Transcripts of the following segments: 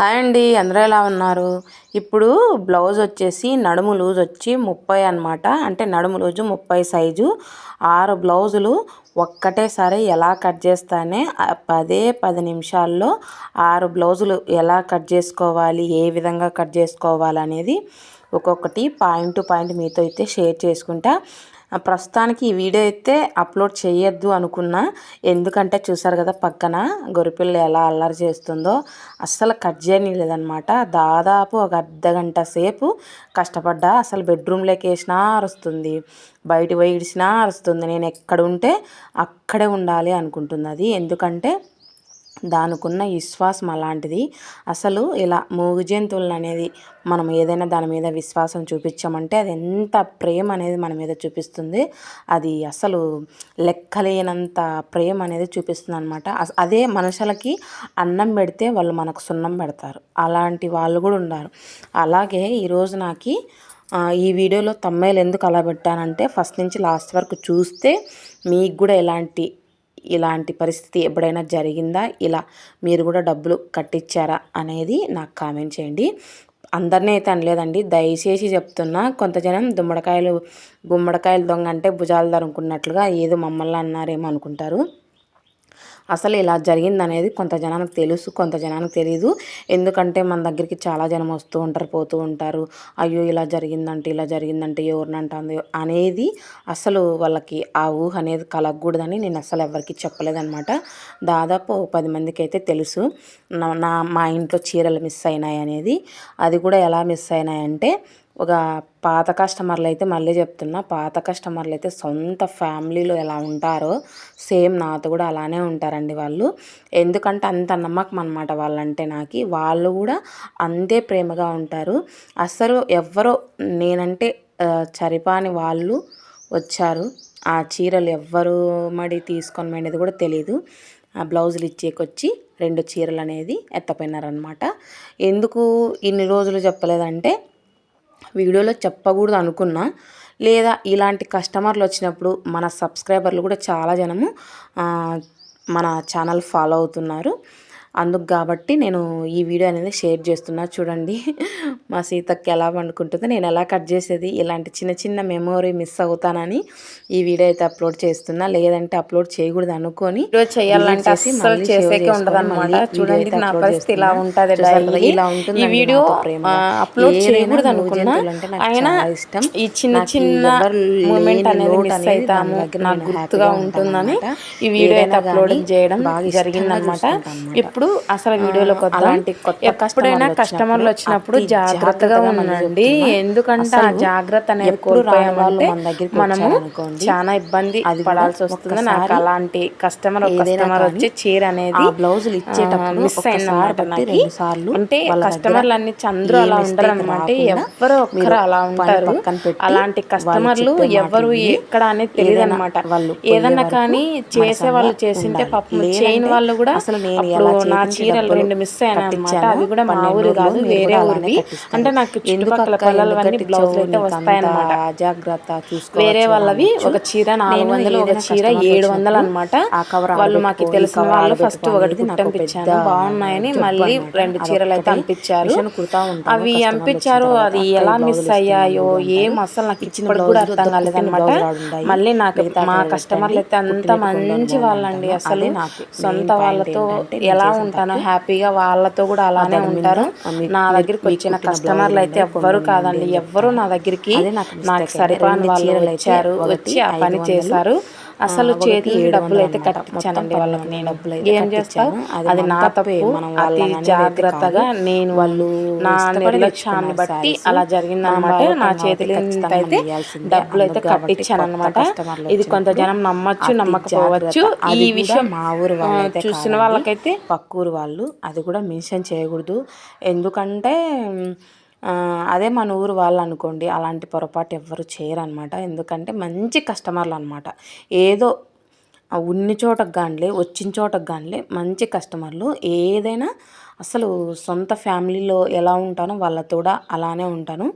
Hi అండి అందరూ ఎలా ఉన్నారు? ఇప్పుడు బ్లౌజ్ వచ్చేసి నడుము లూజ్ వచ్చి ముప్పై అనమాట అంటే నడుము లూజు ముప్పై సైజు. ఆరు బ్లౌజులు ఒక్కటేసారి ఎలా కట్ చేస్తానే పదే పది నిమిషాల్లో ఆరు బ్లౌజులు ఎలా కట్ చేసుకోవాలి ఏ విధంగా కట్ చేసుకోవాలి అనేది ఒక్కొక్కటి పాయింట్ టు పాయింట్ మీతో అయితే షేర్ చేసుకుంటా. ప్రస్తుతానికి ఈ వీడియో అయితే అప్లోడ్ చేయొద్దు అనుకున్నా. ఎందుకంటే చూసారు కదా పక్కన గొరిపిల్ల ఎలా అల్లరి చేస్తుందో. అస్సలు కట్ చేయనిలేదనమాట దాదాపు ఒక అర్ధ గంట సేపు కష్టపడ్డా అసలు బెడ్రూమ్లోకి వేసినా అరుస్తుంది. బయట పోయి ఇడిచినా అరుస్తుంది. నేను ఎక్కడ ఉంటే అక్కడే ఉండాలి అనుకుంటుంది అది ఎందుకంటే దానికున్న విశ్వాసం అలాంటిది. అసలు ఇలా మూగు జంతువులను అనేది మనం ఏదైనా దాని మీద విశ్వాసం చూపించామంటే అది ఎంత ప్రేమ అనేది మన మీద చూపిస్తుంది. అది అసలు లెక్కలేనంత ప్రేమ అనేది చూపిస్తుంది అనమాట అదే మనుషులకి అన్నం పెడితే వాళ్ళు మనకు సున్నం పెడతారు. అలాంటి వాళ్ళు కూడా ఉన్నారు. అలాగే ఈరోజు నాకు ఈ వీడియోలో తమ్మేలు ఎందుకు అలా పెట్టానంటే ఫస్ట్ నుంచి లాస్ట్ వరకు చూస్తే మీకు కూడా ఎలాంటి ఇలాంటి పరిస్థితి ఎప్పుడైనా జరిగిందా? ఇలా మీరు కూడా డబ్బులు కట్టించారా? అనేది నాకు కామెంట్ చేయండి. అందరినీ అయితే అనలేదండి. దయచేసి చెప్తున్నా కొంత జనం దుమ్మడికాయలు గుమ్మడికాయలు దొంగ అంటే భుజాలు దొరుకున్నట్లుగా ఏదో మమ్మల్ని అన్నారేమో అనుకుంటారు. అసలు ఇలా జరిగింది అనేది కొంత జనానికి తెలుసు కొంత జనానికి తెలియదు ఎందుకంటే మన దగ్గరికి చాలా జనం వస్తూ ఉంటారు పోతూ ఉంటారు. అయ్యో ఇలా జరిగిందంటే ఇలా జరిగిందంటే ఎవరినంటుంది అనేది అసలు వాళ్ళకి ఆ ఊహ అనేది కలగకూడదని నేను అసలు ఎవరికి చెప్పలేదనమాట దాదాపు పది మందికి అయితే తెలుసు. నా మా ఇంట్లో చీరలు మిస్ అయినాయి అనేది అది కూడా ఎలా మిస్ అయినాయంటే ఒక పాత కస్టమర్లు అయితే మళ్ళీ చెప్తున్నా పాత కస్టమర్లు అయితే సొంత ఫ్యామిలీలో ఎలా ఉంటారో సేమ్ నాతో కూడా అలానే ఉంటారండి వాళ్ళు. ఎందుకంటే అంత నమ్మకం అనమాట వాళ్ళంటే నాకు. వాళ్ళు కూడా అంతే ప్రేమగా ఉంటారు. అసలు ఎవ్వరో నేనంటే చరిపాని వాళ్ళు వచ్చారు. ఆ చీరలు ఎవ్వరు మడి తీసుకొని అనేది కూడా తెలియదు ఆ బ్లౌజులు ఇచ్చేకొచ్చి రెండు చీరలు అనేది ఎత్తపోయినారనమాట ఎందుకు ఇన్ని రోజులు చెప్పలేదంటే వీడియోలో చెప్పకూడదు అనుకున్నా. లేదా ఇలాంటి కస్టమర్లు వచ్చినప్పుడు మన సబ్స్క్రైబర్లు కూడా చాలా జనము మన ఛానల్ ఫాలో అవుతున్నారు. అందుకు కాబట్టి నేను ఈ వీడియో అనేది షేర్ చేస్తున్నా. చూడండి మా సీతకి ఎలా పండుకుంటుందో నేను ఎలా కట్ చేసేది ఇలాంటి చిన్న చిన్న మెమొరీ మిస్ అవుతానని ఈ వీడియో అయితే అప్లోడ్ చేస్తున్నా. లేదంటే అప్లోడ్ చేయకూడదు అనుకొని చేయాలంటే అసలు చేసేకే ఉండదు చూడండి నా పరిస్థితి ఇలా ఉంటుంది ఇలా ఉంటుంది ఈ వీడియో అప్లోడ్ చేయకూడదు అనుకున్నా అయినా ఇష్టం. ఈ చిన్న చిన్న మూమెంట్ అనేది మిస్ అవుతాము నాకు గుర్తుగా ఉంటుందని ఈ వీడియో అయితే అప్లోడ్ చేయడం జరిగిందనమాట ఇప్పుడు ఇప్పుడు అసలు వీడియోలోకి అలాంటి ఎప్పుడైనా కస్టమర్లు వచ్చినప్పుడు జాగ్రత్తగా ఉండండి. ఎందుకంటే ఆ జాగ్రత్త అనేది కోల్పోయామంటే మనము చాలా ఇబ్బంది పడాల్సి వస్తుంది. నాకు అలాంటి కస్టమర్ కస్టమర్ వచ్చి చీర అనేది బ్లౌజులు ఇచ్చేటప్పుడు మిస్ అయిందన్నమాట నాకు అంటే కస్టమర్లు అన్ని చంద్రు అలా ఉండరు అనమాట ఎవరు ఒక్కరు అలా ఉంటారు. అలాంటి కస్టమర్లు ఎవరు ఎక్కడ అనేది తెలియదు అనమాట వాళ్ళు ఏదన్నా కానీ చేసే వాళ్ళు చేసింటే పాపం. చేయని వాళ్ళు కూడా అసలు నేను నా చీరలు రెండు మిస్ అయ్యాను అనమాట అవి కూడా మా ఊరు కాదు వేరే ఊరివి అంటే నాకు చుట్టుపక్కల పిల్లలవన్నీ బ్లౌజ్ అయితే వస్తాయన్నమాట. జాగ్రత్త చూసుకో వేరే వాళ్ళవి ఒక చీర నాలుగు వందలు ఒక చీర ఏడు వందలు అనమాట వాళ్ళు మాకు తెలిసిన వాళ్ళు ఫస్ట్ ఒకటి కుట్టంపించాను బాగున్నాయని మళ్ళీ రెండు చీరలు అయితే అనిపించారు అవి అనిపించారు అది ఎలా మిస్ అయ్యాయో ఏం అసలు నాకు ఇచ్చినప్పుడు కూడా అర్థం కాలేదన్నమాట మళ్ళీ నాకు మా కస్టమర్లు అయితే అంత మంచి వాళ్ళండి అసలు. సొంత వాళ్ళతో ఎలా ఉంటాను. హ్యాపీగా వాళ్ళతో కూడా అలానే ఉంటారు. నా దగ్గరికి వచ్చిన కస్టమర్లు అయితే ఎవ్వరు కాదండి. ఎవ్వరు నా దగ్గరికి నాకు సరిపాని వాళ్ళు వచ్చారు. వచ్చి ఆ పని చేశారు. అసలు చేతి డబ్బులు అయితే కట్టించానండి వాళ్ళకి. నేను ఏం చేస్తాను అది నా తప్పు. అతి జాగ్రత్తగా నేను వాళ్ళు నా నిర్లక్ష్యాన్ని బట్టి అలా జరిగిందనమాట. నా చేతిలో అయితే డబ్బులు అయితే కట్టించాను అనమాట ఇది కొంత జనం నమ్మచ్చు నమ్మకపోవచ్చు. ఈ విషయం మా ఊరు వాళ్ళు చూసిన వాళ్ళకైతే పక్కూరు వాళ్ళు అది కూడా మెన్షన్ చేయకూడదు. ఎందుకంటే అదే మన ఊరు వాళ్ళు అనుకోండి అలాంటి పొరపాటు ఎవ్వరు చేయరనమాట ఎందుకంటే మంచి కస్టమర్లు అనమాట ఏదో ఉన్ని చోటకు కానిలే వచ్చిన చోటకు కానిలే మంచి కస్టమర్లు ఏదైనా అసలు సొంత ఫ్యామిలీలో ఎలా ఉంటానో వాళ్ళతో కూడా అలానే ఉంటాను.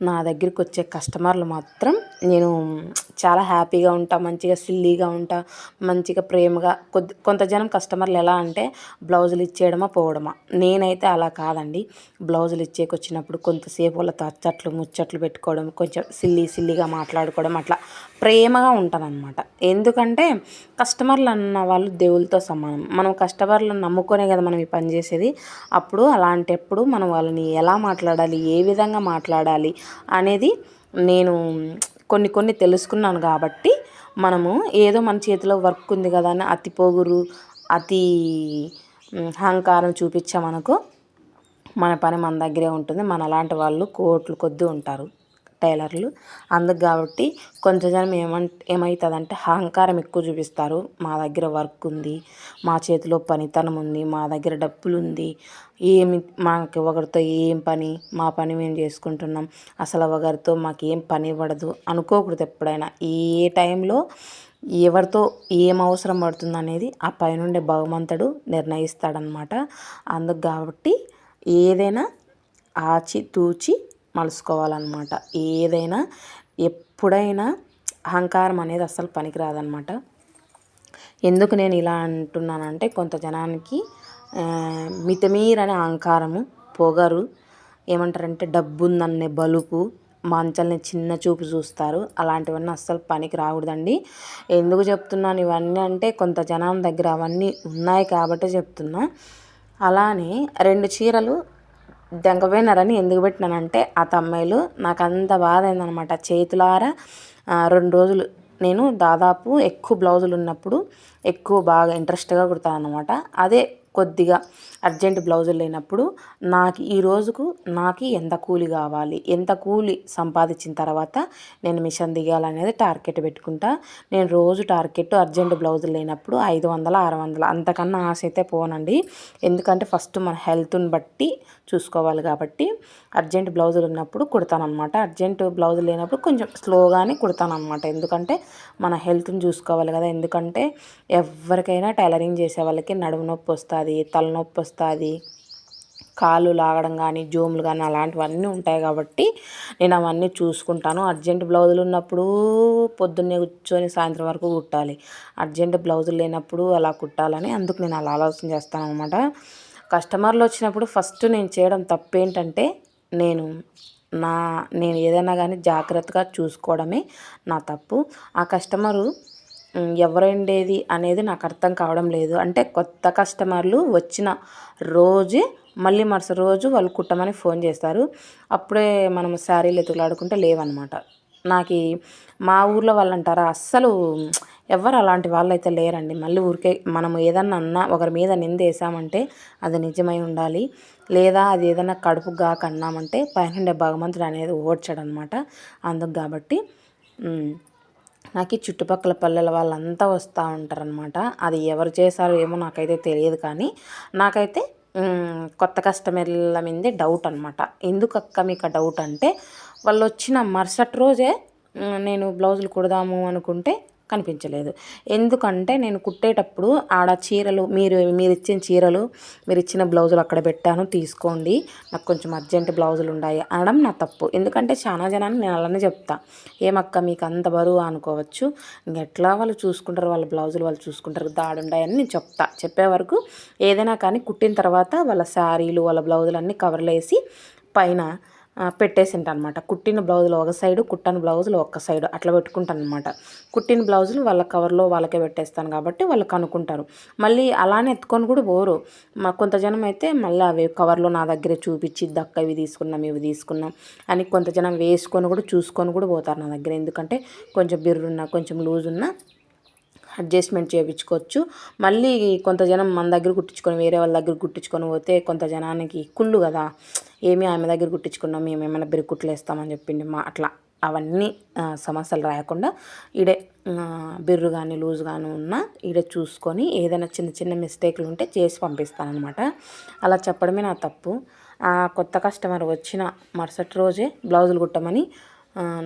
నా దగ్గరికి వచ్చే కస్టమర్లు మాత్రం నేను చాలా హ్యాపీగా ఉంటా మంచిగా సిల్లీగా ఉంటా మంచిగా ప్రేమగా కొద్ది కొంత జనం కస్టమర్లు ఎలా అంటే బ్లౌజులు ఇచ్చేయడమా పోవడమా. నేనైతే అలా కాదండి. బ్లౌజులు ఇచ్చేకొచ్చినప్పుడు కొంతసేపు వాళ్ళతో అచ్చట్లు ముచ్చట్లు పెట్టుకోవడం కొంచెం సిల్లీ సిల్లీగా మాట్లాడుకోవడం అట్లా. ప్రేమగా ఉంటానన్నమాట ఎందుకంటే కస్టమర్లు అన్న వాళ్ళు దేవుళ్ళతో సమానం. మనం కస్టమర్లను నమ్ముకునే కదా మనం ఈ పని చేసేది. అప్పుడు అలాంటప్పుడు మనం వాళ్ళని ఎలా మాట్లాడాలి ఏ విధంగా మాట్లాడాలి అనేది నేను కొన్ని కొన్ని తెలుసుకున్నాను కాబట్టి మనము ఏదో మన చేతిలో వర్క్ ఉంది కదా అని అతి పొగురు అతి అహంకారం చూపించామనుకో మన పని మన దగ్గరే ఉంటుంది. మన అలాంటి వాళ్ళు కోట్లు కొద్ది ఉంటారు. టైలర్లు. అందుకు కాబట్టి కొంచెం జనం ఏమంట ఏమవుతుందంటే అహంకారం ఎక్కువ చూపిస్తారు. మా దగ్గర వర్క్ ఉంది మా చేతిలో పనితనం ఉంది మా దగ్గర డబ్బులు ఉంది ఏమి మాకు ఒకరితో ఏం పని మా పని మేము చేసుకుంటున్నాం అసలు ఒకరితో మాకు ఏం పని పడదు అనుకోకూడదు ఎప్పుడైనా. ఏ టైంలో ఎవరితో ఏం అవసరం పడుతుంది అనేది ఆ పైనుండే భగవంతుడు నిర్ణయిస్తాడనమాట అందుకు కాబట్టి ఏదైనా ఆచి తూచి మలుసుకోవాలన్నమాట. ఏదైనా ఎప్పుడైనా అహంకారం అనేది అస్సలు పనికిరాదనమాట ఎందుకు నేను ఇలా అంటున్నానంటే కొంత జనానికి మితిమీరని అహంకారము పొగరు ఏమంటారంటే డబ్బు ఉందనే బలుపు మంచల్ని చిన్న చూపు చూస్తారు అలాంటివన్నీ అస్సలు పనికి రాకూడదండి. ఎందుకు చెప్తున్నాను ఇవన్నీ అంటే కొంత జనం దగ్గర అవన్నీ ఉన్నాయి కాబట్టే చెప్తున్నా. అలానే రెండు చీరలు దెంగపోయినారని ఎందుకు పెట్టినానంటే ఆ తమ్మాయిలు నాకు అంత బాధ అయిందనమాట. చేతులారా రెండు రోజులు నేను దాదాపు ఎక్కువ బ్లౌజులు ఉన్నప్పుడు ఎక్కువ బాగా ఇంట్రెస్ట్గా కుడతాను అనమాట అదే కొద్దిగా అర్జెంట్ బ్లౌజులు లేనప్పుడు నాకు ఈ రోజుకు నాకు ఎంత కూలి కావాలి ఎంత కూలి సంపాదించిన తర్వాత నేను మిషన్ దిగాలనేది టార్గెట్ పెట్టుకుంటా. నేను రోజు టార్గెట్ అర్జెంట్ బ్లౌజులు లేనప్పుడు ఐదు వందల ఆరు వందల అంతకన్నా ఆశ అయితే పోనండి. ఎందుకంటే ఫస్ట్ మన హెల్త్ని బట్టి చూసుకోవాలి కాబట్టి అర్జెంట్ బ్లౌజులు ఉన్నప్పుడు కుడతానమాట అర్జెంట్ బ్లౌజులు లేనప్పుడు కొంచెం స్లోగానే కుడతానమాట ఎందుకంటే మన హెల్త్ని చూసుకోవాలి కదా ఎందుకంటే ఎవరికైనా టైలరింగ్ చేసే వాళ్ళకి నడుము నొప్పి వస్తుంది తలనొప్పి వస్తుంది. కాళ్ళు లాగడం కానీ జోములు కానీ అలాంటివన్నీ ఉంటాయి కాబట్టి నేను అవన్నీ చూసుకుంటాను. అర్జెంట్ బ్లౌజులు ఉన్నప్పుడు పొద్దున్నే కూర్చొని సాయంత్రం వరకు కుట్టాలి. అర్జెంట్ బ్లౌజులు లేనప్పుడు అలా కుట్టాలని అందుకు నేను అలా ఆలోచన చేస్తాను అనమాట కస్టమర్లు వచ్చినప్పుడు ఫస్ట్ నేను చేయడం తప్పేంటంటే నేను నా నేను ఏదైనా కానీ జాగ్రత్తగా చూసుకోవడమే నా తప్పు. ఆ కస్టమరు ఎవరండేది అనేది నాకు అర్థం కావడం లేదు. అంటే కొత్త కస్టమర్లు వచ్చిన రోజే మళ్ళీ మరుసటి రోజు వాళ్ళు కుట్టమని ఫోన్ చేస్తారు. అప్పుడే మనం శారీలు ఎతుకులాడుకుంటే లేవన్నమాట. నాకు మా ఊర్లో వాళ్ళు అంటారా అస్సలు ఎవరు అలాంటి వాళ్ళు అయితే లేరండి. మళ్ళీ ఊరికే మనం ఏదన్నా అన్నా ఒకరి మీద నిందేసామంటే అది నిజమై ఉండాలి. లేదా అది ఏదైనా కడుపు గాక అన్నామంటే పైన భగవంతుడు అనేది ఓడ్చాడనమాట అందుకు కాబట్టి నాకు ఈ చుట్టుపక్కల పల్లెల వాళ్ళంతా వస్తూ ఉంటారనమాట అది ఎవరు చేశారో ఏమో నాకైతే తెలియదు కానీ నాకైతే కొత్త కస్టమర్ల మీదే డౌట్ అనమాట ఎందుకు అక్క మీకు డౌట్ అంటే వాళ్ళు వచ్చిన మరుసటి రోజే నేను బ్లౌజులు కుడదాము అనుకుంటే కనిపించలేదు. ఎందుకంటే నేను కుట్టేటప్పుడు ఆడ చీరలు మీరు మీరు ఇచ్చిన చీరలు మీరు ఇచ్చిన బ్లౌజులు అక్కడ పెట్టాను తీసుకోండి. నాకు కొంచెం అర్జెంట్ బ్లౌజులు ఉన్నాయి అనడం నా తప్పు. ఎందుకంటే చాలా జనాన్ని నేను అలానే చెప్తా. ఏమక్క మీకు అంత బరువు అనుకోవచ్చు. ఎట్లా వాళ్ళు చూసుకుంటారు వాళ్ళ బ్లౌజులు వాళ్ళు చూసుకుంటారు దాడుండాయని నేను చెప్తా. చెప్పే వరకు ఏదైనా కానీ కుట్టిన తర్వాత వాళ్ళ శారీలు వాళ్ళ బ్లౌజులు అన్నీ కవర్లు వేసి పైన పెట్టేసింటనమాట అనమాట కుట్టిన బ్లౌజులు ఒక సైడు కుట్టని బ్లౌజులు ఒక్క సైడు. అట్లా పెట్టుకుంటాను అనమాట కుట్టిన బ్లౌజులు వాళ్ళ కవర్లో వాళ్ళకే పెట్టేస్తాను కాబట్టి వాళ్ళు కనుక్కుంటారు. మళ్ళీ అలానే ఎత్తుకొని కూడా పోరు. మా కొంత జనం అయితే మళ్ళీ అవి కవర్లో నా దగ్గర చూపించి దక్క ఇవి తీసుకున్నాం ఇవి తీసుకున్నాం అని కొంత జనం వేసుకొని కూడా చూసుకొని కూడా పోతారు నా దగ్గర. ఎందుకంటే కొంచెం బిర్రున్నా కొంచెం లూజ్ ఉన్న అడ్జస్ట్మెంట్ చేయించుకోవచ్చు. మళ్ళీ కొంత జనం మన దగ్గర కుట్టించుకొని వేరే వాళ్ళ దగ్గర కుట్టించుకొని పోతే కొంత జనానికి కుళ్ళు కదా. ఏమి ఆమె దగ్గర కుట్టించుకున్నాం మేము ఏమైనా బిరుకుట్లు వేస్తామని చెప్పిండి మా అట్లా. అవన్నీ సమస్యలు రాకుండా ఈడే బిర్రు కానీ లూజ్ కానీ ఉన్నా ఈడే చూసుకొని ఏదైనా చిన్న చిన్న మిస్టేక్లు ఉంటే చేసి పంపిస్తానమాట అలా చెప్పడమే నా తప్పు. కొత్త కస్టమర్ వచ్చిన మరుసటి రోజే బ్లౌజులు కుట్టమని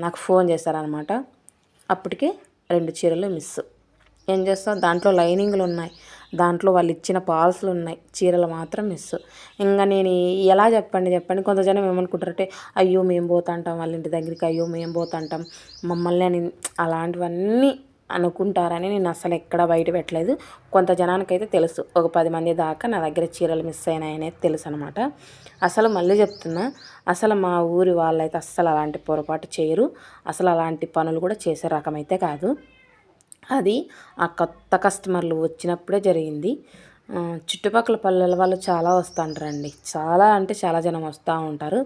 నాకు ఫోన్ చేశారనమాట అప్పటికే రెండు చీరలు మిస్. ఏం చేస్తావు దాంట్లో లైనింగ్లు ఉన్నాయి. దాంట్లో వాళ్ళు ఇచ్చిన పాల్స్లు ఉన్నాయి. చీరలు మాత్రం మిస్. ఇంకా నేను ఎలా చెప్పండి చెప్పండి. కొంత జనం ఏమనుకుంటారంటే అయ్యో మేము పోతుంటాం వాళ్ళ ఇంటి దగ్గరికి అయ్యో మేము పోతుంటాం. మమ్మల్ని అని అలాంటివన్నీ అనుకుంటారని నేను అసలు ఎక్కడ బయట పెట్టలేదు. కొంత జనానికైతే తెలుసు. ఒక పది మంది దాకా నా దగ్గర చీరలు మిస్ అయినాయనేది తెలుసు అనమాట అసలు మళ్ళీ చెప్తున్నా అసలు మా ఊరి వాళ్ళైతే అస్సలు అలాంటి పొరపాటు చేయరు. అసలు అలాంటి పనులు కూడా చేసే రకమైతే కాదు. అది ఆ కొత్త కస్టమర్లు వచ్చినప్పుడే జరిగింది. చుట్టుపక్కల పల్లెల వాళ్ళు చాలా వస్తుంటారండి చాలా అంటే చాలా జనం వస్తూ ఉంటారు.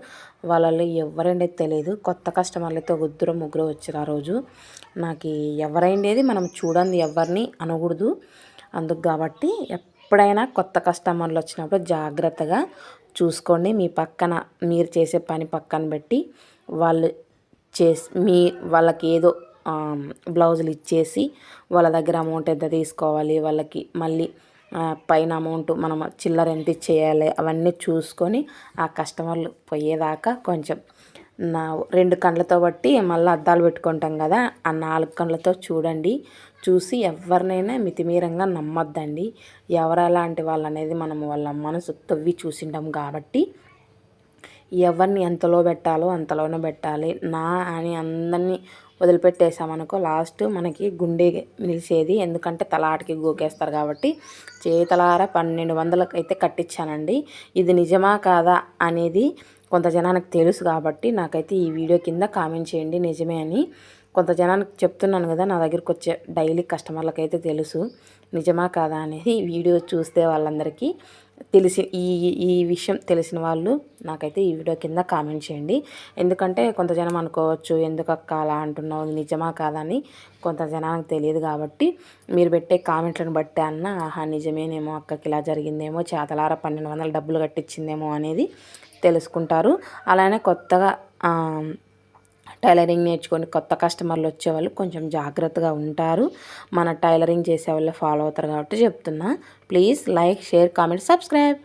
వాళ్ళలో ఎవరండి తెలియదు. కొత్త కస్టమర్లు అయితే ఇద్దరు ముగ్గురు వచ్చారు ఆ రోజు. నాకు ఎవరైండేది మనం చూడండి ఎవరిని అనకూడదు. అందుకు కాబట్టి ఎప్పుడైనా కొత్త కస్టమర్లు వచ్చినప్పుడు జాగ్రత్తగా చూసుకోండి. మీ పక్కన మీరు చేసే పని పక్కన పెట్టి వాళ్ళు చేసి మీ వాళ్ళకి ఏదో బ్లౌజులు ఇచ్చేసి వాళ్ళ దగ్గర అమౌంట్ ఎంత తీసుకోవాలి వాళ్ళకి మళ్ళీ పైన అమౌంట్ మనం చిల్లర ఎంత ఇచ్చేయాలి అవన్నీ చూసుకొని ఆ కస్టమర్లు పోయేదాకా కొంచెం నా రెండు కళ్ళతో బట్టి మళ్ళీ అద్దాలు పెట్టుకుంటాం కదా ఆ నాలుగు కళ్ళతో చూడండి. చూసి ఎవరినైనా మితిమీరంగా నమ్మొద్దండి. ఎవరు అలాంటి వాళ్ళు అనేది మనం వాళ్ళ మనసు తవ్వి చూసింటాం కాబట్టి ఎవరిని ఎంతలో పెట్టాలో అంతలోనే పెట్టాలి. నా అని అందరినీ వదిలిపెట్టేసామనుకో లాస్ట్ మనకి గుండె నిలిచేది. ఎందుకంటే తలాటికి గోకేస్తారు కాబట్టి చేతలార పన్నెండు వందలకు అయితే కట్టించానండి ఇది నిజమా కాదా అనేది కొంత జనానికి తెలుసు కాబట్టి నాకైతే ఈ వీడియో కింద కామెంట్ చేయండి. నిజమే అని కొంత జనానికి చెప్తున్నాను కదా నా దగ్గరికి వచ్చే డైలీ కస్టమర్లకైతే తెలుసు. నిజమా కాదా అనేది వీడియో చూస్తే వాళ్ళందరికీ తెలిసి ఈ ఈ విషయం తెలిసిన వాళ్ళు నాకైతే ఈ వీడియో కింద కామెంట్ చేయండి. ఎందుకంటే కొంత జనం అనుకోవచ్చు ఎందుకు అక్క అలా అంటున్నావు? నిజమా కాదా? అని కొంత జనానికి తెలియదు కాబట్టి మీరు పెట్టే కామెంట్లను బట్టి అన్న ఆహా నిజమేనేమో అక్కకి ఇలా జరిగిందేమో చేతలార పన్నెండు వందల డబ్బులు కట్టించిందేమో అనేది తెలుసుకుంటారు. అలానే కొత్తగా టైలరింగ్ నేర్చుకొని కొత్త కస్టమర్లు వచ్చేవాళ్ళు కొంచెం జాగ్రత్తగా ఉంటారు. మన టైలరింగ్ చేసే వాళ్ళు ఫాలో అవుతారు కాబట్టి చెప్తున్నా. Please like share comment subscribe.